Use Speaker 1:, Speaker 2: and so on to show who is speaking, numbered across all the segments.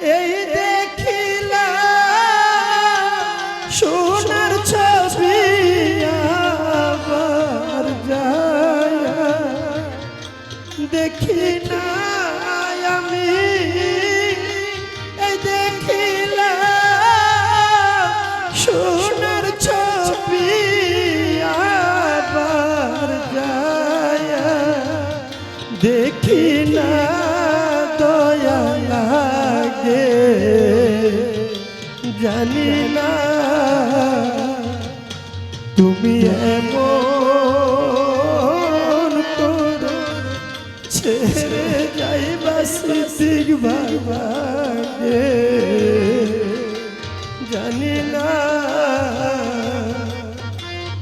Speaker 1: এই দেখিলা জানি না তুমি এমন করো ছেড়ে যাইবা সিদ্দিক বাবাকে জানি না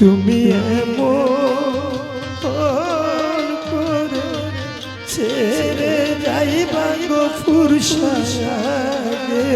Speaker 1: তুমি এমন করে ছেড়ে যাইবা গফুর সাগে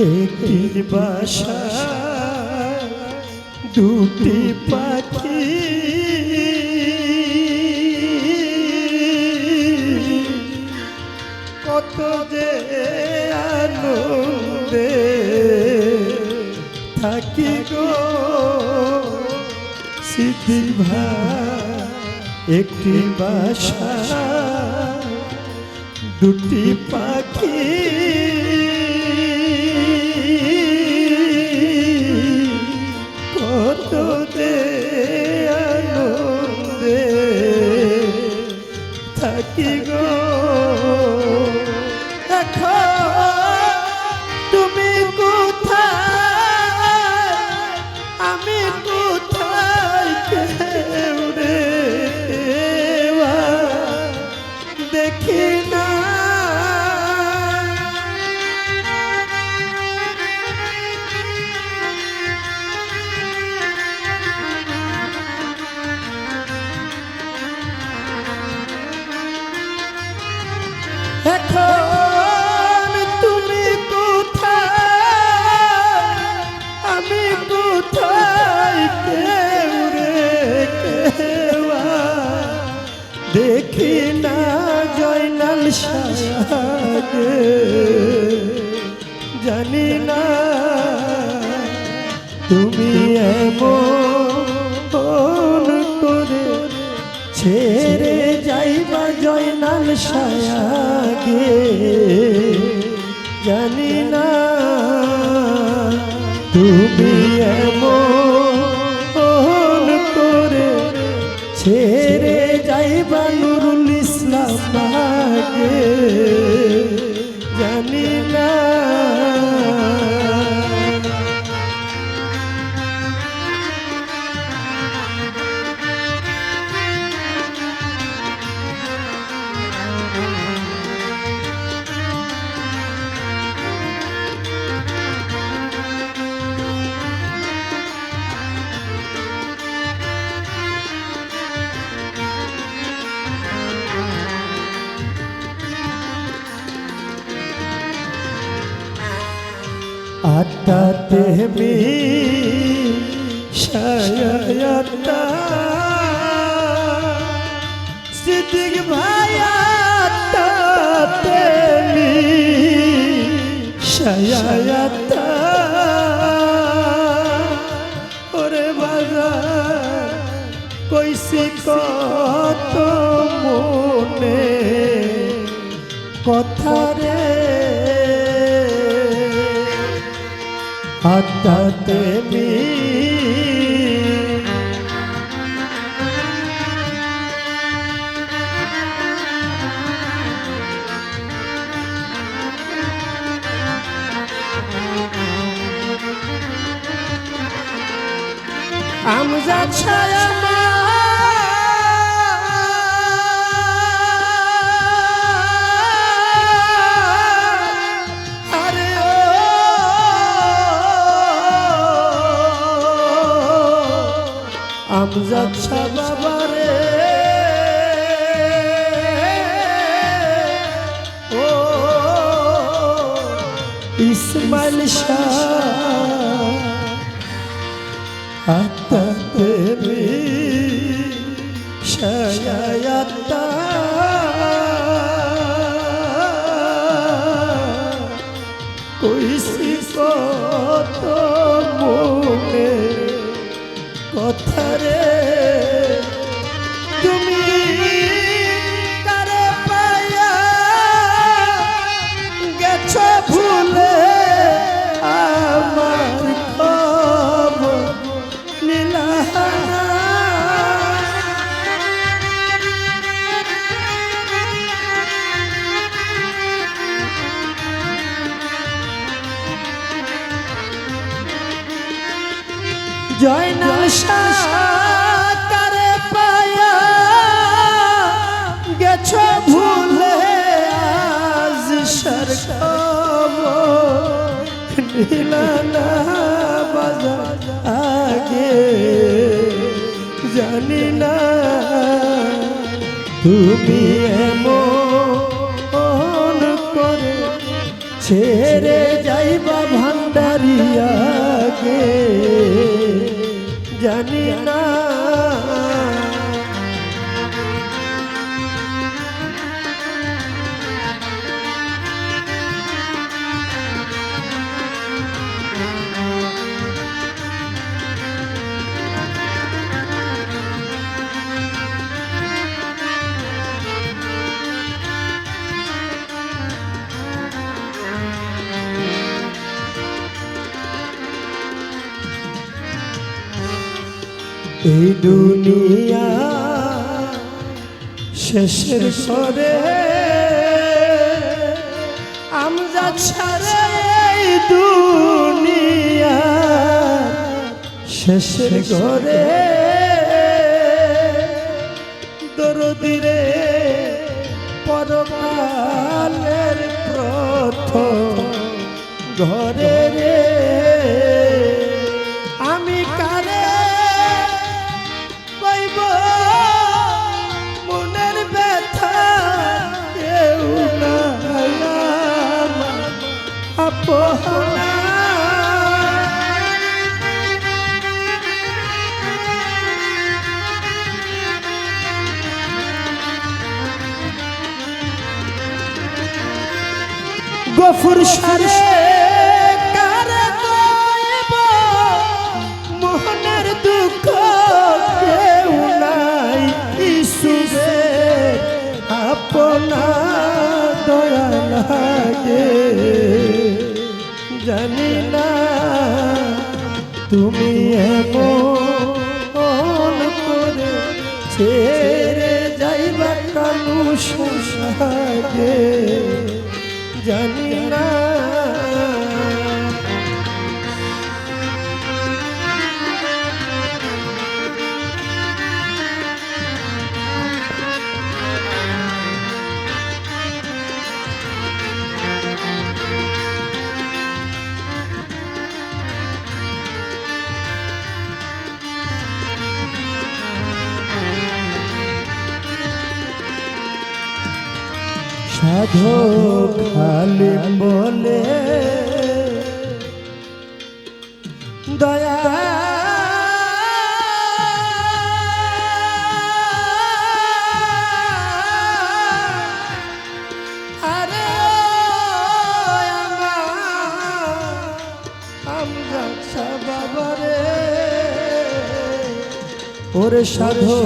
Speaker 1: একটি বাসা দুটি পাখি। কত যে আনন্দে থাকি গো সিদ্ধি একটি বাসা দুটি পাখি। থাকি গো জয়নাল সাগে জানি না তুমি এমন করে ছেড়ে যাইবা জয়নাল সায়াগে জানি না তুমি এমন করে ছেড়ে যাইবা নুরুল ইসলাম আগে শায়াতা সিদ্দিক মি শায়াতা ওরে বাজার কইসি কত মনে কথা আত্মাতে মি আমজাদ আত্মাতে শয়াত্তা কইসি কত মনে কথা জানি না তুমি এমন করে ছেড়ে যাইবা ভান্ডারিয়াকে। জানি না এই দুনিয়া শেষের পরে আমরা ছাড়া এই দুনিয়া শেষের ঘরে দরদিরে পরকালের প্রথম ঘরে রে গফুর সারে তুমি এমন করে ছেড়ে যাইবা কানু সংসারে। সাধু খালি বলে দয়া ওরে সাধু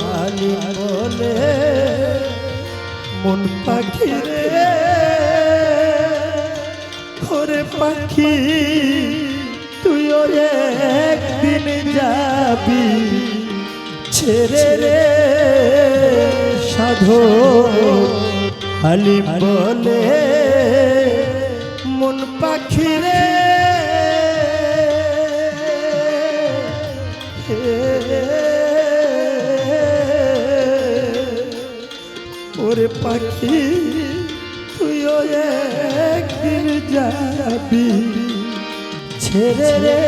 Speaker 1: খালি বলে মন পাখি রে। ঘরে পাখি তুই ওরে একদিন যাবি। ছেড়ে রে সাধু হালিম বলে। পাখি তুইও একদিন যাবি। ছেড়ে রে।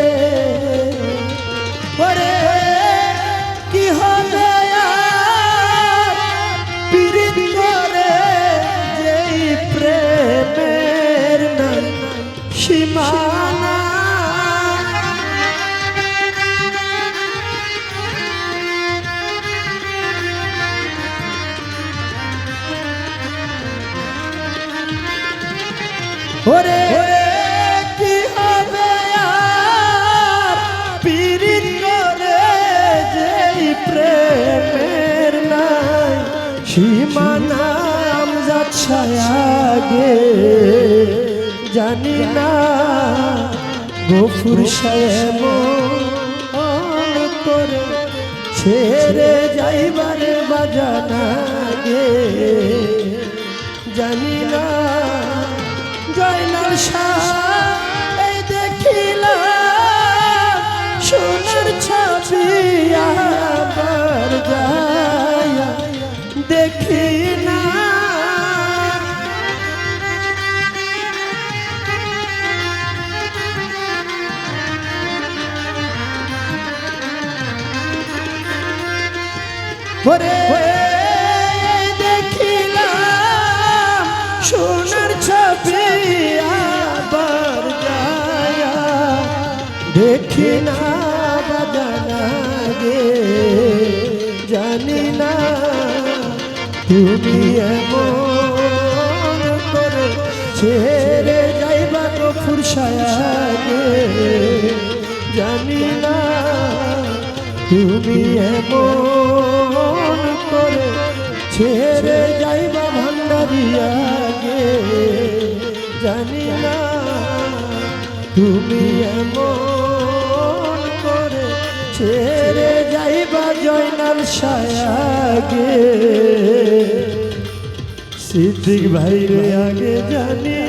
Speaker 1: সীমানাম যাচ্ছে আগে। জানি না গফুর সাহেব করে ছেড়ে যাইবারে বাজানা গে জানি না জয়নাল এই দেখিলাম সোনার ছবি আবার যায়। জানি তুমি এমন করে ছেড়ে যাইবা গো ফুরসায়া গে জানি তুমি এমন করে ছেড়ে যাইবা ভান্ডারিয়া গে জানি তুমি এমন করে ছেড়ে জয়নাল আগে সিদ্দিক ভাই রে আগে জানি